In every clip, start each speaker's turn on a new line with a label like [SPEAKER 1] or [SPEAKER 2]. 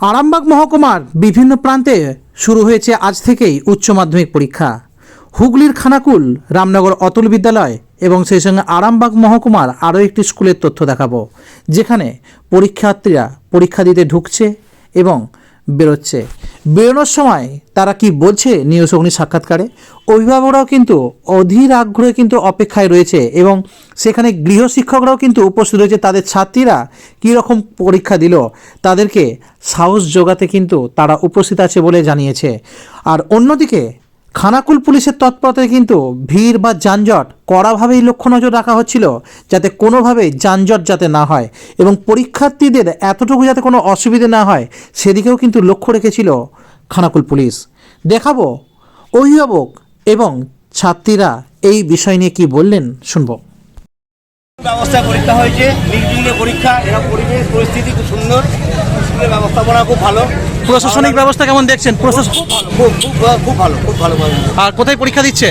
[SPEAKER 1] আরামবাগ মহকুমার বিভিন্ন প্রান্তে শুরু হয়েছে আজ থেকেই উচ্চ মাধ্যমিক পরীক্ষা। হুগলির খানাকুল, রামনগর অতুল বিদ্যালয় এবং সেই সঙ্গে আরামবাগ মহকুমার আরও একটি স্কুলের তথ্য দেখাবো, যেখানে পরীক্ষার্থীরা পরীক্ষা দিতে ঢুকছে এবং বেরোচ্ছে। বেরোনোর সময় তারা কি বলছে নিউজ অগ্নি সাক্ষাৎকারে? অভিভাবকরাও কিন্তু অধীর আগ্রহে কিন্তু অপেক্ষায় রয়েছে এবং সেখানে গৃহশিক্ষকরাও কিন্তু উপস্থিত রয়েছে। তাদের ছাত্রীরা কীরকম পরীক্ষা দিল? তাদেরকে সাহস যোগাতে কিন্তু তারা উপস্থিত আছে বলে জানিয়েছে। আর অন্যদিকে খানাকুল পুলিশের তৎপরতায় কিন্তু ভিড় বা যানজট কড়াভাবেই লক্ষ্য নজর রাখা হচ্ছিল যাতে কোনোভাবেই যানজট যাতে না হয় এবং পরীক্ষার্থীদের এতটুকু যাতে কোনো অসুবিধে না হয় সেদিকেও কিন্তু লক্ষ্য রেখেছিল খানাকুল পুলিশ। দেখাবো অভিভাবক এবং ছাত্রীরা এই বিষয় নিয়ে কি বললেন শুনব।
[SPEAKER 2] ব্যবস্থা পরীক্ষা হয়েছে, নির্বিঘ্নে পরীক্ষা এরা পরিবেশ, পরিস্থিতি খুব সুন্দর। স্কুলের ব্যবস্থাপনা খুব ভালো।
[SPEAKER 1] প্রশাসনিক ব্যবস্থা কেমন দেখছেন? প্রশাসন
[SPEAKER 2] খুব ভালো খুব ভালো খুব ভালো
[SPEAKER 1] আর কোথায় পরীক্ষা দিচ্ছে?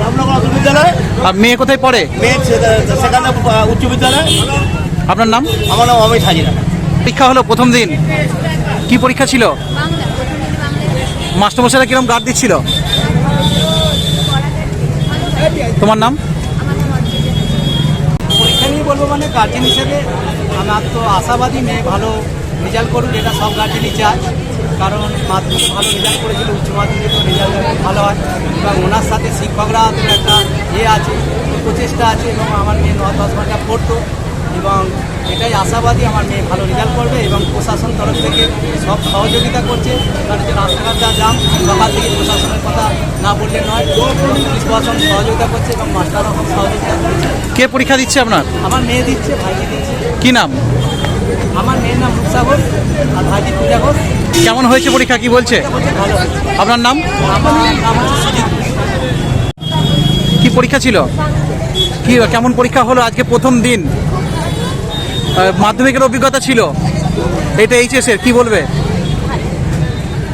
[SPEAKER 2] রামনগর উচ্চ বিদ্যালয়।
[SPEAKER 1] আর মেয়ে কোথায় পড়ে?
[SPEAKER 2] মেয়ে সেখানে উচ্চ বিদ্যালয়।
[SPEAKER 1] আপনার নাম?
[SPEAKER 2] আমার নাম অমিত হাজিরা।
[SPEAKER 1] পরীক্ষা হলো প্রথম দিন। কি পরীক্ষা ছিল? মাস্টারমশাইরা কিরম গার্ড দিচ্ছিল? তোমার নাম?
[SPEAKER 3] পরীক্ষা নিয়ে বলব মানে গার্জেন হিসেবে আমার তো আশাবাদী মেয়ে ভালো রেজাল্ট করুক এটা সব গার্জেনই চায়। কারণ মাধ্যমিক ভালো রেজাল্ট করেছিল উচ্চ মাধ্যমিকেও রেজাল্ট ভালো হয়। এবং ওনার সাথে শিক্ষকরা একটা ইয়ে আছে প্রচেষ্টা আছে এবং আমার মেয়ে ন দশ ঘণ্টা পড়তো। এবং এটাই আশাবাদী আমার মেয়ে ভালো রেজাল্ট করবে এবং প্রশাসন তরফ থেকে সব সহযোগিতা করছে। কারণ যে রাস্তাঘাট যা জাম সকাল থেকে প্রশাসনের কথা না বললে নয় পুলিশ প্রশাসন সহযোগিতা করছে এবং মাস্টারও খুব সহযোগিতা করছে।
[SPEAKER 1] কে পরীক্ষা দিচ্ছে আপনার?
[SPEAKER 3] আমার মেয়ে দিচ্ছে ভাইকে দিচ্ছে।
[SPEAKER 1] কি নাম?
[SPEAKER 3] আমার মেয়ের নাম রূপসা ঘোষ আর ভাইজি পূজা ঘোষ।
[SPEAKER 1] কেমন হয়েছে পরীক্ষা? কি বলছে। আপনার নাম। কি পরীক্ষা ছিল? কি কেমন পরীক্ষা হলো আজকে প্রথম দিন? মাধ্যমিকের অভিজ্ঞতা ছিল? এটা এইচএস এর কি বলবে?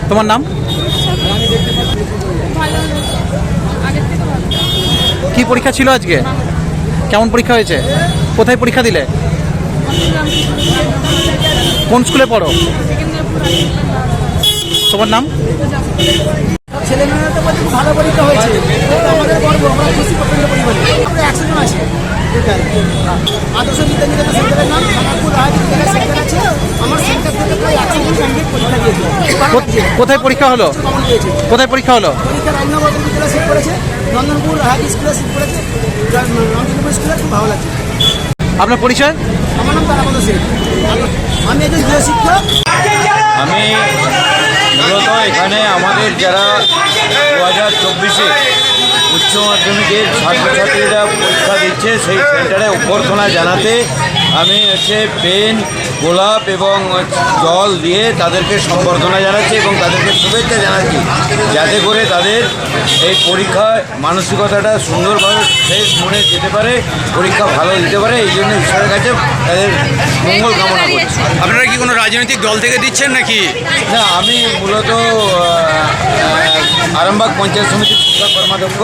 [SPEAKER 1] তোমার নাম? কি পরীক্ষা ছিল আজকে? কেমন পরীক্ষা হয়েছে? কোথায় পরীক্ষা দিলে? কোন স্কুলে পড়ো? তোমার নাম?
[SPEAKER 3] ছেলেমেয়েরা তো খুব ভালো পরীক্ষা হয়েছে। এটা আমাদের গর্ব আমরা খুশি প্রচণ্ড পরিমাণে। আমরা একশো জন আছি আদর্শ বিদ্যানিকেতন সেন্টারের নাম খানাকুল রায় বিদ্যালয় সেন্টার আছে। আমার সেন্টার থেকে প্রায় একশো জন ক্যান্ডিডেট পরীক্ষা দিয়েছে।
[SPEAKER 1] কোথায় পরীক্ষা হলো? কোথায় পরীক্ষা হলো?
[SPEAKER 3] পরীক্ষা রামনগর বিদ্যালয় সিট করেছে। নন্দনপুর হাই স্কুলে সিট করেছে। নন্দনপুর স্কুলে খুব ভালো লাগছে।
[SPEAKER 1] আপনার পরিচয়?
[SPEAKER 3] আমার নাম তারাপদ আমি একজন গৃহশিক্ষক
[SPEAKER 4] আমি মূলত এখানে আমাদের যারা দু হাজার চব্বিশে উচ্চ মাধ্যমিকের ছাত্রছাত্রীরা পরীক্ষা দিচ্ছে সেই সেন্টারে অভ্যর্থনা জানাতে আমি হচ্ছে পেন গোলাপ এবং জল দিয়ে তাদেরকে সম্বর্ধনা জানাচ্ছি এবং তাদেরকে শুভেচ্ছা জানাচ্ছি। যাতে করে তাদের এই পরীক্ষায় মানসিকতাটা সুন্দরভাবে ফ্রেশ মনে যেতে পারে পরীক্ষা ভালো দিতে পারে এই জন্য ঈশ্বরের কাছে তাদের মঙ্গল কামনা করছি।
[SPEAKER 5] আপনারা কি কোনো রাজনৈতিক দল থেকে দিচ্ছেন নাকি?
[SPEAKER 4] না আমি মূলত আরামবাগ পঞ্চায়েত সমিতির কর্মাধ্যক্ষ।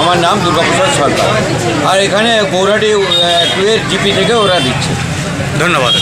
[SPEAKER 4] আমার নাম দুর্গাপ্রসাদ সরকার। আর এখানে গৌরাটি টু এর জিপি থেকে ওরা দিচ্ছে।
[SPEAKER 5] ধন্যবাদ।